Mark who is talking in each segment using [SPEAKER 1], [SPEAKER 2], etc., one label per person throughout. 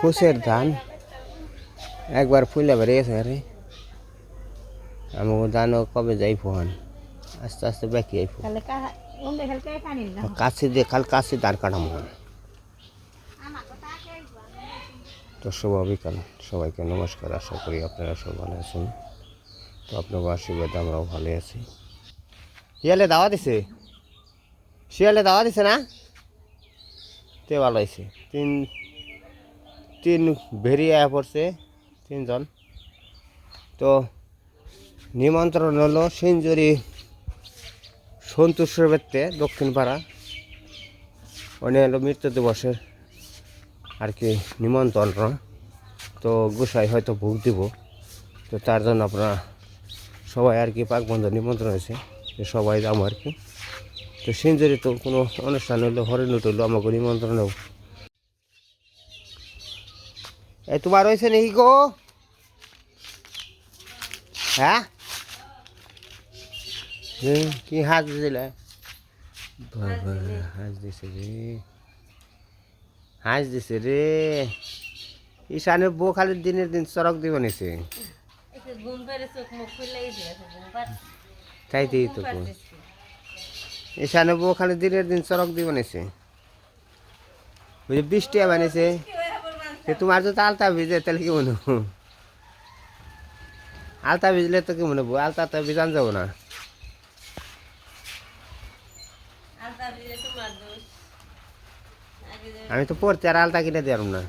[SPEAKER 1] ফুসের ধান। একবার ফুলে বেড়ে গেছে আরে আমাকে ধানও কবে যাই ফোন আস্তে আস্তে বাকি যাই ফোন কাছে দিয়ে খাল কাছে ধান কাটাম তো শুভ বিকাল। সবাইকে নমস্কার। আশা করি আপনারা সব ভালো আছেন। তো আপনার আশীর্বাদে আমরাও ভালো আছি। শিয়ালে দাওয়া দিছে? শিয়ালে দাওয়া দিছে না? তে ভালো হয়েছে তিন তিন ভেরিয়ে পড়ছে, তিনজন। তো নিমন্ত্রণ হলো সেঞ্জুরি সন্তোষের বেত্তে দক্ষিণ পাড়া ওনে হলো মৃত্যু দিবসের আর কি নিমন্ত্রণ তো গোসাই হয়তো ভোগ দিব। তো তার জন্য আপনারা সবাই আর কি পাক বন্ধ নিমন্ত্রণ হয়েছে তো সবাই যাব আর কি। তো সেঞ্জুরি তো কোনো অনুষ্ঠান হইল হরিণুট হইল আমাকে নিমন্ত্রণ এই তোমার হয়েছে নাকি গো। হ্যাঁ? কি হাত দিলে? বাবা হাঁস দিছে রে। হাঁস দিছে রে। ঈশানের বউ খালি দিনের দিন চরক দিব নিছে। তাই দিই তো বউ। ঈশানের বউ খালি দিনের দিন চরক দিব নিছে। বৃষ্টি বানিয়েছে তোমার যদি আলতা ভিজে তাহলে কি মনে? আলতা ভিজলে তো কি মনে হব? আলতা তো ভিজান যাব না। আমি তো পড়তে আর আলতা কিনে দিলাম না।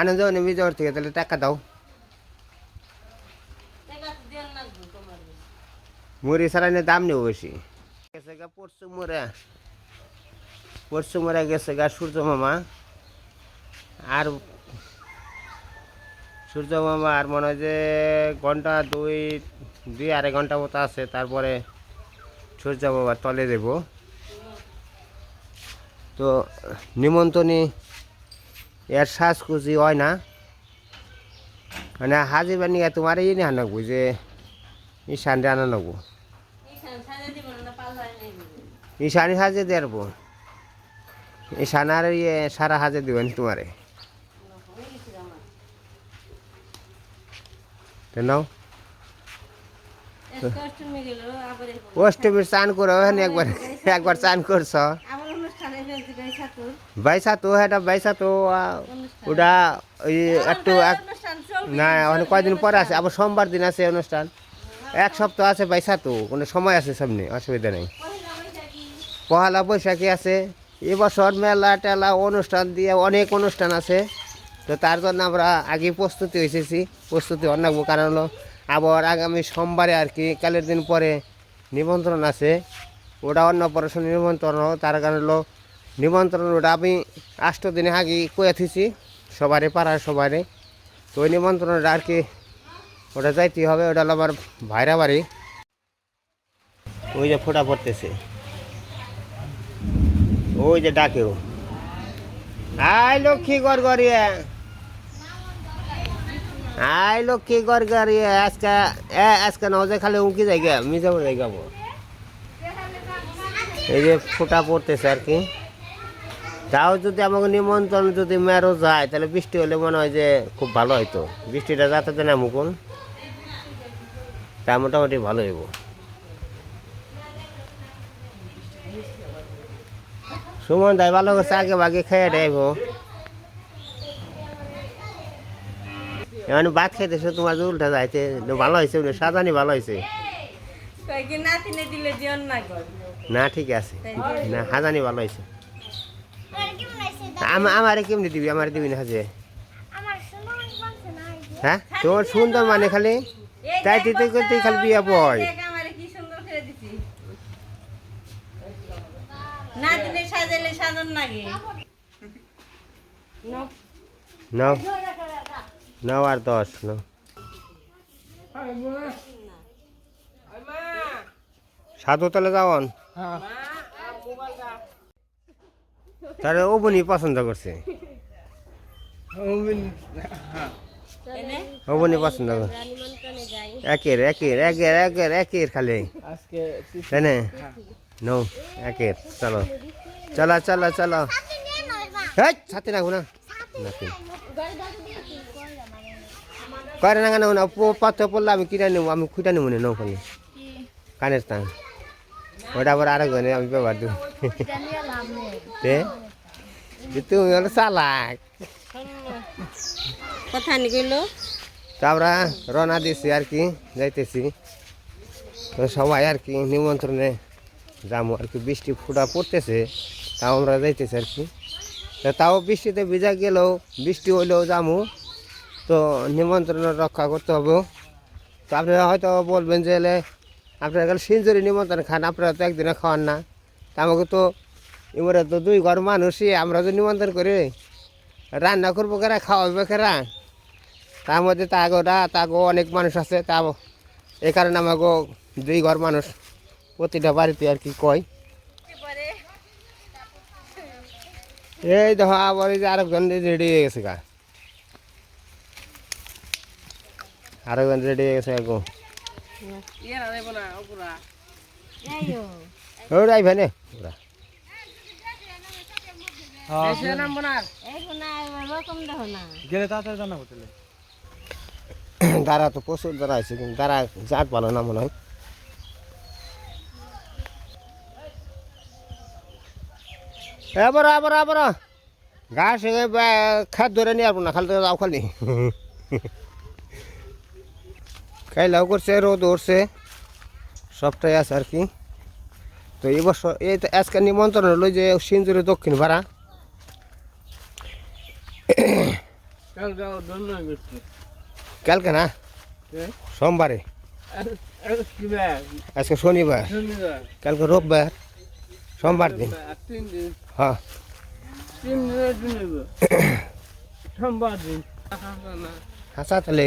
[SPEAKER 1] আনন্দ যাও থেকে তাহলে টাকা দাও
[SPEAKER 2] টাকা তো দেন না গো তোমার
[SPEAKER 1] মুড়ি সারাইনে দাম নেব বেশি। গেছে গা পরশু মোরা পরশু মোরা গেছে গা সূর্য মামা। আর সূর্য মামা আর মনে হয় যে ঘণ্টা দুই দুই আড়াই ঘণ্টা মতো আছে, তারপরে সূর্য বাবা তলে দেব। তো নিমন্ত্রণী, এর শ্বাসকুচি হয় না। মানে হাজির বানিয়ে তোমার এই নিয়ে আনব যে রে আনা নেব
[SPEAKER 2] এইখান সাজা দিব না পাল্লাই নেই
[SPEAKER 1] ঈশানি সাজে দেবো ঈশান আর ইয়ে সারা হাজে দিবেন তোমারে। নাও। অষ্টমীর চান করো হেন একবার একবার চান করছ। বাইসা তো এটা বাইসা তো ওটা একটু এক না, ওখানে কয়দিন পরে আছে আবার সোমবার দিন আছে অনুষ্ঠান। এক সপ্তাহ আছে বাইসা তো কোনো সময় আছে সামনে, অসুবিধা নেই। পহেলা বৈশাখী আছে। এবছর মেলা টেলা অনুষ্ঠান দিয়ে অনেক অনুষ্ঠান আছে। তো তার জন্য আমরা আগে প্রস্তুতি হয়েছি প্রস্তুতি অনেক কারণ হলো আবার আগামী সোমবারে আর কি, কালের দিন পরে নিমন্ত্রণ আছে। ওটা অন্নপ্রাশন নিমন্ত্রণ তার কারণ হলো নিমন্ত্রণ ওটা আমি আষ্ট দিনে আগে কয়ে থিছি সবারে পাড়ার সবারে। তো ওই নিমন্ত্রণটা আর কি ওটা যাইতে হবে, ওটা হলো আমার ভাইরা বাড়ি। ওই যে ফোটা পড়তেছে। ওই যে ডাকেও। আই লক্ষ্মী গড়গড়িয়া। আই লক্ষ্মী গড়গড়িয়া, আজকে, এ, আজকে নজে খালি উঁকি জায়গা মিজাবো জায়গা এই যে ফোটা পড়তেছে আর কি। তাও যদি আমাকে নিমন্ত্রণ যদি মেরো যায়, তাহলে বৃষ্টি হলে মনে হয় যে খুব ভালো হইতো। বৃষ্টিটা যাতে না, মুকুল। তা মোটামুটি ভালো হইব। সুমন দাই ভালো করছে আগে ভাগে খেয়ে দেব এমন ভাত খাইতেছো তোমার উল্টা যাইতে ভালো হয়েছে সাজানি ভালো হয়েছে
[SPEAKER 2] না
[SPEAKER 1] ঠিক আছে। না? হাজানি ভালো হয়েছে আম- আমারে কেমনি দিবি আমার দিবি না হাজে? হ্যাঁ? তোর সুন্দর মানে খালি? তুই তুই তুই খালি বিয়া বয়
[SPEAKER 2] দেখ আমারে কি সুন্দর করে দিছি সাজাইলে সাজন লাগে নাও।
[SPEAKER 1] নাও। আর দশ নাও। সাধু তাহলে যাওয়ান তাহলে ও বনি পছন্দ করছে।
[SPEAKER 2] এনে
[SPEAKER 1] ও বনি পছন্দ করছে একের একের একের একের একের খালি।
[SPEAKER 3] আজকে
[SPEAKER 1] তাই না নো একের চলো। চলো চলো চলো। হেই ছাতি রাখব না। করে না কেন না পাত্র পড়লে আমি কিনে নেব আমি খুঁটা নেব না নৌকালে কানের টান। ওটা আবার আরেকজনে আমি ব্যবহার দেবো। তে? তুমি হলো চালাক।
[SPEAKER 2] কথা নি কইলো?
[SPEAKER 1] তো আমরা রওনা দিছি আর কি যাইতেছি। তো সবাই আর কি নিমন্ত্রণে যাব আর কি বৃষ্টি ফুটা পড়তেছে। তাও আমরা যাইতেছি আর কি। তাও বৃষ্টিতে ভিজা গেলেও বৃষ্টি হইলেও যাব তো নিমন্ত্রণ রক্ষা করতে হবে। তো আপনারা হয়তো বলবেন যে, এলে আপনারা গেলে সিঞ্জুরি নিমন্ত্রণ খান, আপনারা তো একদিনে খাওয়ান না। তা আমাকে তো এবারে তো দুই ঘর মানুষই, আমরা তো নিমন্ত্রণ করি। রান্না করব কেরা খাওয়াবে কেরা? তার মধ্যে তাগোটা তাগো অনেক মানুষ আছে। তা এ কারণে আমাকে দুই ঘর মানুষ প্রতিটা বাড়িতে আর কি কয়। এই দেখো আবার এই যে আরেকজন রেডি হয়ে গেছে গা। আরেকজন রেডি হয়ে গেছে গো
[SPEAKER 3] ইয়ারা দেব না। ওগুলা
[SPEAKER 1] ও রাই ভাই ওরা
[SPEAKER 3] তাহলে
[SPEAKER 1] দাঁড়া তো প্রচুর দাঁড়া আছে কিন্তু দাঁড়া জাত ভালো না মনে হয়। এবার আবার আবার ঘাস খাদ ধরে নিয়ে আসব না খালি যাও খালি। খাইলাও করছে রোদ উঠছে। সবটাই আছে আর কি। তো এই বছর এই তো আজকে নিমন্ত্রণ হলো যে সিঞ্জুরের দক্ষিণ ভাড়া কালকে না? সোমবারে। আজকে শনিবার। কালকে রোববার। সোমবার দিন। হ্যাঁ।
[SPEAKER 3] সোমবার দিন।
[SPEAKER 1] হাসা তাহলে।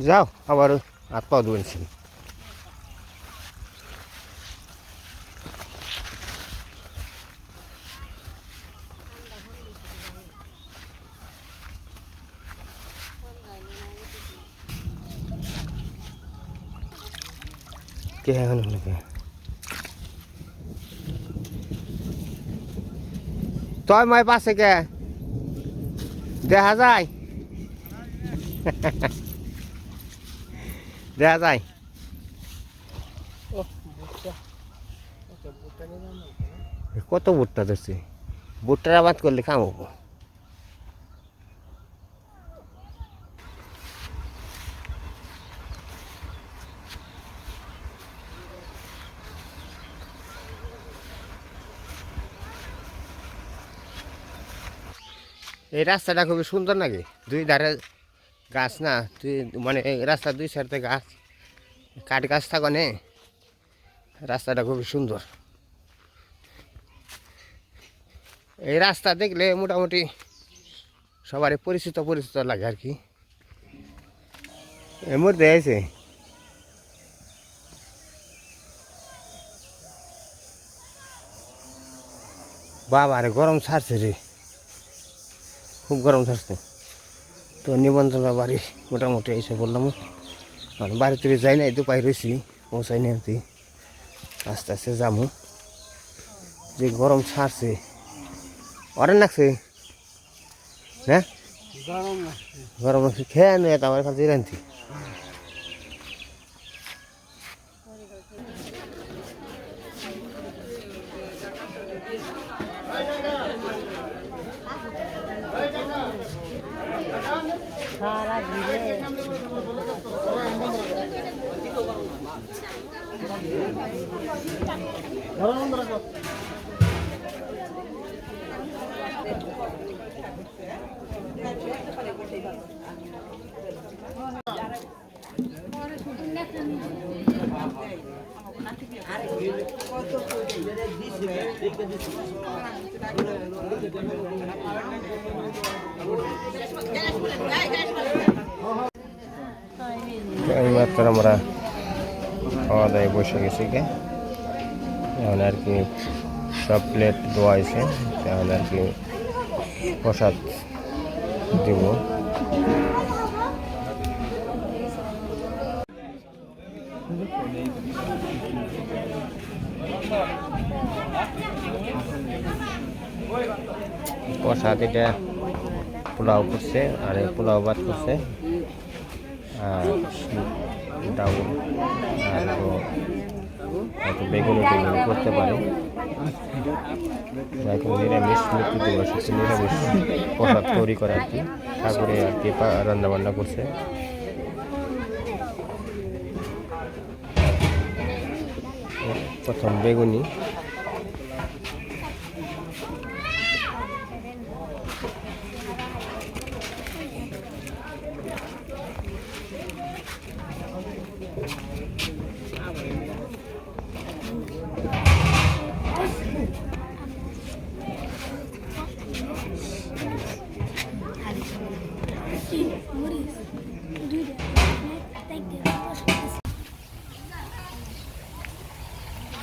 [SPEAKER 1] যাও আবার হাত পা ধুয়েছি কে এখন হলো কে তয় মাই পাশে কে দেখা যায় দেখা যায় কত ভুট্টা ধরছে ভুট্টার আবাদ করলে খামো এই রাস্তাটা খুবই সুন্দর নাকি? দুই ধারে গাছ না তুই মানে এই রাস্তার দুই সাইডে গাছ, কাঠ গাছ থাকো নে রাস্তাটা খুবই সুন্দর। এই রাস্তা দেখলে মোটামুটি সবারই পরিচিত পরিচিত লাগে আর কি। এর মধ্যে বাবা রে গরম ছাড়ছে রে। খুব গরম থাকতো তো নিমন্ত্রণ বাড়ি মোটামুটি এসে বললাম আর বাড়ি থেকে যাই না তো পাই রয়েছি পৌঁছাই নি আনতে। আস্তে আস্তে যাব যে গরম ছাড়ছে অরেন লাগছে? হ্যাঁ?
[SPEAKER 3] গরম
[SPEAKER 1] লাগছে। খেয়ে নে আমার কাছে রান্তি এই মাত্র আমরা খাওয়া দাওয়ায় বসে গেছি গে এখন আর কি সব প্লেট দেওয়া হয়েছে তাহলে আর কি প্রসাদ দিব। প্রসাদ এটা পোলাও করছে, আর পোলাও ভাত করছে। আর তো হয়তো বেগুনি করতে পারে। দিবস হচ্ছে নিরামিষ প্রসাদ তৈরি করে আর কি। ঠাকুরে আর কি রান্নাবান্না করছে। প্রথম বেগুনি।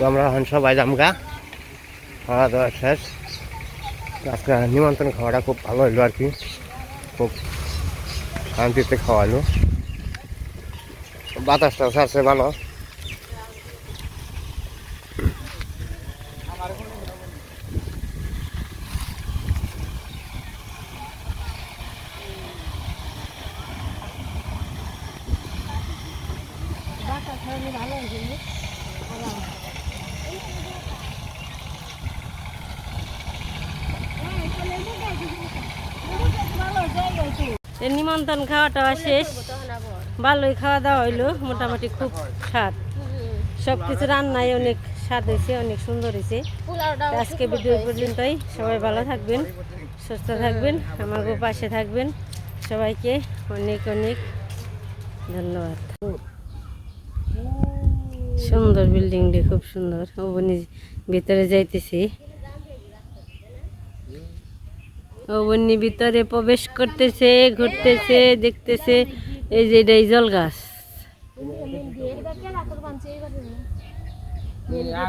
[SPEAKER 1] তো আমরা এখন সবাই জামগা খাওয়া দাওয়া শেষ। আজকে নিমন্ত্রণ খাওয়াটা খুব ভালো হইল আর কি। খুব শান্তিতে খাওয়ালো। বাতাসটা আছে ভালো
[SPEAKER 2] এই নিমন্ত্রণ খাওয়াটা শেষ। ভালোই খাওয়া দাওয়া হইল, মোটামুটি খুব স্বাদ। সব কিছু রান্নায় অনেক স্বাদ হয়েছে, অনেক সুন্দর হয়েছে। আজকে ভিডিও পর্যন্তই। সবাই ভালো থাকবেন, সুস্থ থাকবেন, আমার পাশে থাকবেন। সবাইকে অনেক অনেক ধন্যবাদ। সুন্দর বিল্ডিংটি খুব সুন্দর ওবনি ভিতরে যাইতেছি। অবন্যী ভিতরে প্রবেশ করতেছে ঘুরতেছে দেখতেছে এই যে এটা জল গাছ
[SPEAKER 3] হ্যাঁ